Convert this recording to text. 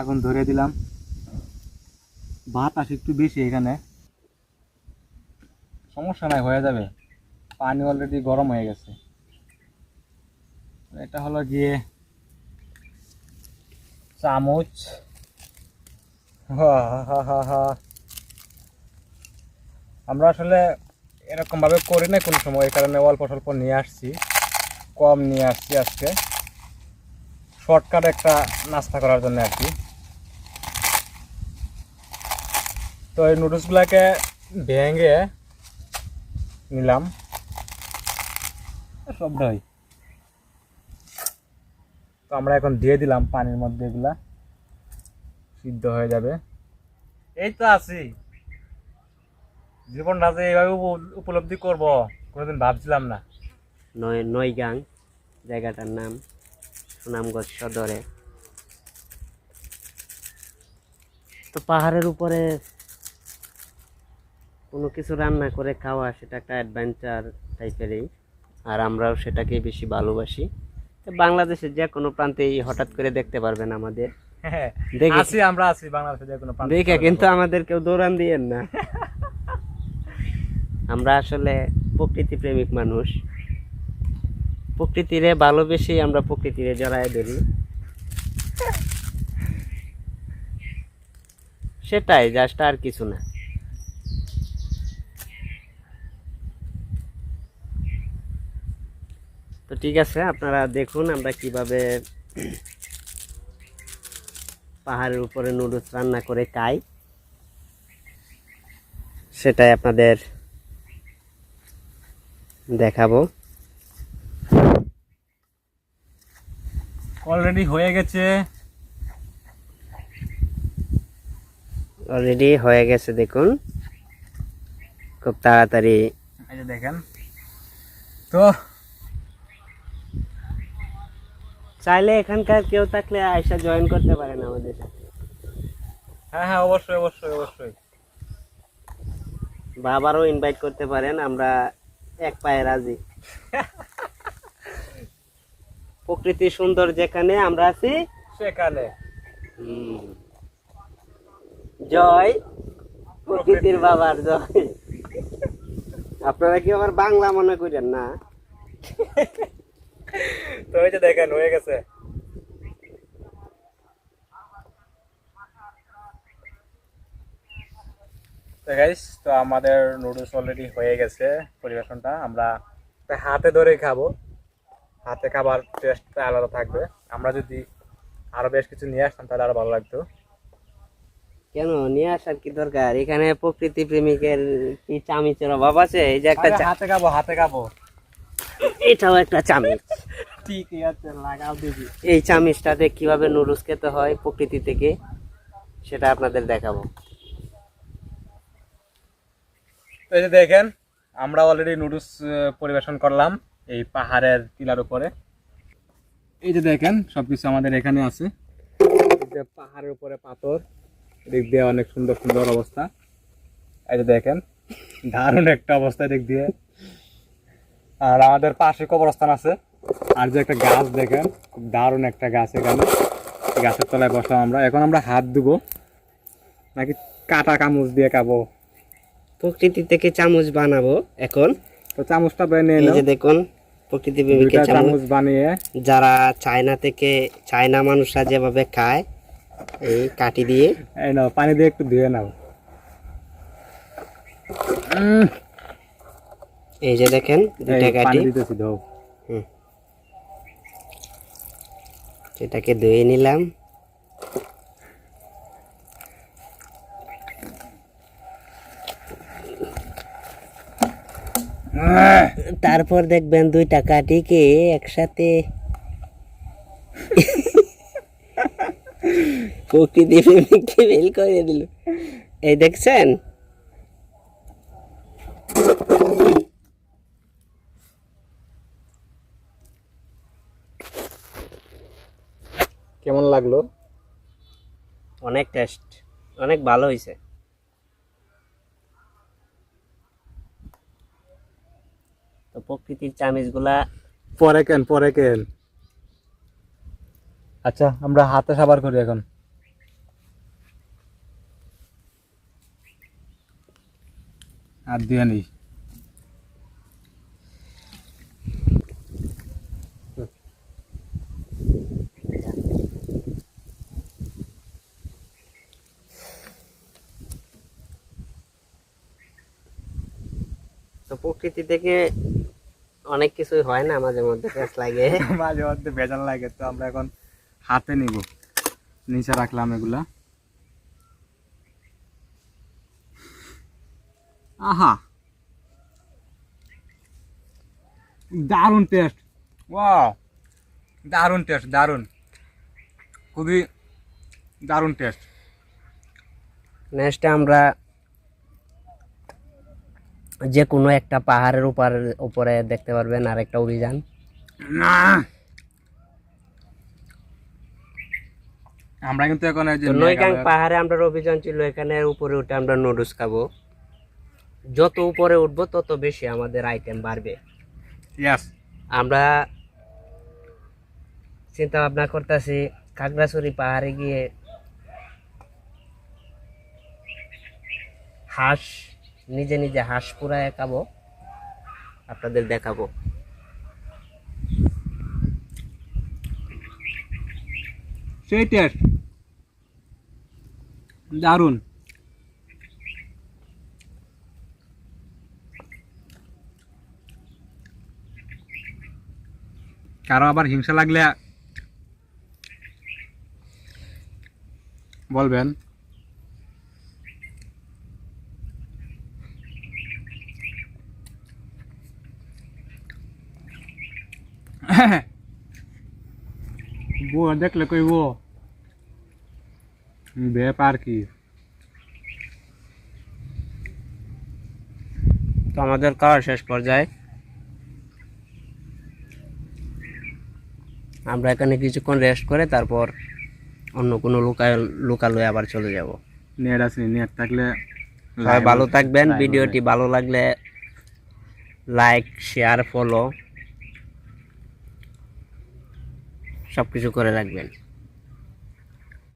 আগুন ধরে দিলাম। বাতাস একটু বেশি এখানে। সমস্যা নাই, হয়ে যাবে। পানি অলরেডি গরম হয়ে গেছে। এটা হলো গিয়ে চামচ। আমরা আসলে এরকম ভাবে করি না কোনো সময়, এই কারণে অল্প স্বল্প নিয়ে আসছি। কম নিয়ে আসছি আজকে। শর্টকাট একটা নাস্তা করার জন্য আর কি। তো এই নুডলসগুলোকে ভেঙে নিলাম। সবটাই তো আমরা এখন দিয়ে দিলাম পানির মধ্যে এগুলা। সিদ্ধ হয়ে যাবে। এই তো আছি। জীবনটা যে এইভাবে উপ- উপলব্ধি করব কোনোদিন ভাবছিলাম না। নয় নয়গাং জায়গাটার নাম সুনামগঞ্জ সদরে। তো পাহাড়ের উপরে কোনো কিছু রান্না করে খাওয়া সেটা একটা অ্যাডভেঞ্চার টাইপেরই আর আমরাও সেটাকে বেশি ভালোবাসি। তো বাংলাদেশের যে কোনো প্রান্তেই হঠাৎ করে দেখতে পারবেন আমাদের। আছি আমরা আছি বাংলাদেশে যে কোনো প্রান্তে। দেখে কিন্তু আমাদের কেউ দৌড়ান দিয়েন না। আমরা আসলে প্রকৃতি প্রেমিক মানুষ। প্রকৃতিরে ভালোবেসে আমরা প্রকৃতিরে জড়ায় ধরি। সেটাই জাস্ট আর কিছু না। তো ঠিক আছে আপনারা দেখুন আমরা কীভাবে পাহাড়ের উপরে নুডলস রান্না করে খাই। সেটাই আপনাদের দেখাবো। অলরেডি হয়ে গেছে। অলরেডি হয়ে গেছে দেখুন। খুব তাড়াতাড়ি। দেখেন। তো চাইলে এখানকার কেউ থাকলে আয়সা জয়েন করতে পারেন আমাদের সাথে। হ্যাঁ হ্যাঁ অবশ্যই অবশ্যই অবশ্যই। বাবারও ইনভাইট করতে পারেন আমরা এক পায়ে রাজি। প্রকৃতি সুন্দর যেখানে আমরা আছি সেখানে। জয় প্রকৃতির বাবার জয়। আপনারা কি আবার বাংলা মনে করেন না? তো যে দেখেন হয়ে গেছে। তো গাইস তো আমাদের নুডলস অলরেডি হয়ে গেছে পরিবেশনটা। আমরা হাতে ধরেই খাব। হাতে খাবার টেস্টটা আলাদা থাকবে। আমরা যদি আরও বেশ কিছু নিয়ে আসতাম তাহলে আরও ভালো লাগতো। কেন? নিয়ে আসার কি দরকার? এখানে প্রকৃতি প্রেমিকের কি চামিচের অভাব আছে? এই যে একটা হাতে খাব হাতে খাব। এটাও একটা চামিচ। ঠিকই আছে লাগাও দিবি এই চামিচটাতে কীভাবে নুডলস খেতে হয় প্রকৃতি থেকে সেটা আপনাদের দেখাবো। তো এই যে দেখেন আমরা অলরেডি নুডলস পরিবেশন করলাম এই পাহাড়ের টিলার উপরে। এই যে দেখেন সবকিছু আমাদের এখানে আছে। যে পাহাড়ের উপরে পাথর এদিক দিয়ে অনেক সুন্দর সুন্দর অবস্থা। এই যে দেখেন দারুণ একটা অবস্থা এদিক দিয়ে। আর আমাদের পাশে কবরস্থান আছে। আর যে একটা গাছ দেখেন খুব দারুণ একটা গাছ এখানে। গাছের তলায় বসলাম আমরা। এখন আমরা হাত ধুবো। নাকি কাটা কামুচ দিয়ে খাব। প্রকৃতি থেকে চামচ বানাবো এখন। তো চামচটা বের নিয়ে এই যে দেখুন প্রকৃতি প্রেমিকের চামচ। বানিয়ে। যারা চায়না থেকে চায়না মানুষরা যেভাবে খায় এই কাটি দিয়ে। এই নাও পানি দিয়ে একটু ধুয়ে নাও। এই যে দেখেন দুইটা কাটি। দিতেছি ধো সেটাকে ধুয়ে নিলাম। তারপর দেখবেন দুইটা কাটিকে একসাথে প্রকৃতি প্রেমিককে বেল করে দিল। এই দেখছেন? কেমন লাগল? অনেক টেস্ট অনেক ভালো হয়েছে তো প্রকৃতির চামিচগুলা পরে কেন পরে কেন? আচ্ছা আমরা হাতে সাবার করি এখন। আর দিয়ে নিই। তো প্রকৃতি থেকে অনেক কিছুই হয় না মাঝে মধ্যে পেঁচ লাগে। মাঝে মধ্যে ভেজাল লাগে তো আমরা এখন হাতে নিব। নিচে রাখলাম এগুলা। আহা! দারুণ টেস্ট ওয়াও দারুণ টেস্ট দারুণ। খুবই দারুণ টেস্ট নেক্সট আমরা যে কোনো একটা পাহাড়ের উপর উপরে দেখতে পারবেন আর একটা অভিযান আমরা কিন্তু এখন এই যে তো পাহাড়ে আমরা অভিযান ছিল এখানে উপরে উঠে আমরা নুডলস খাব। যত উপরে উঠবো তত বেশি আমাদের আইটেম বাড়বে. আমরা চিন্তা ভাবনা করতেছি খাগড়াছড়ি পাহাড়ে গিয়ে হাঁস নিজে নিজে হাঁস পুরায় খাব। আপনাদের দেখাবো। সেই দারুণ। কারও আবার হিংসা লাগলে বলবেন। বউ দেখলে কইব ব্যাপার কি? তো আমাদের খাওয়ার শেষ পর্যায়ে। আমরা এখানে কিছুক্ষণ রেস্ট করে তারপর অন্য কোনো লোকাল লোকালয়ে আবার চলে যাব। নেট আছে নেট থাকলে সবাই ভালো থাকবেন ভিডিওটি ভালো লাগলে লাইক শেয়ার ফলো সব কিছু করে রাখবেন।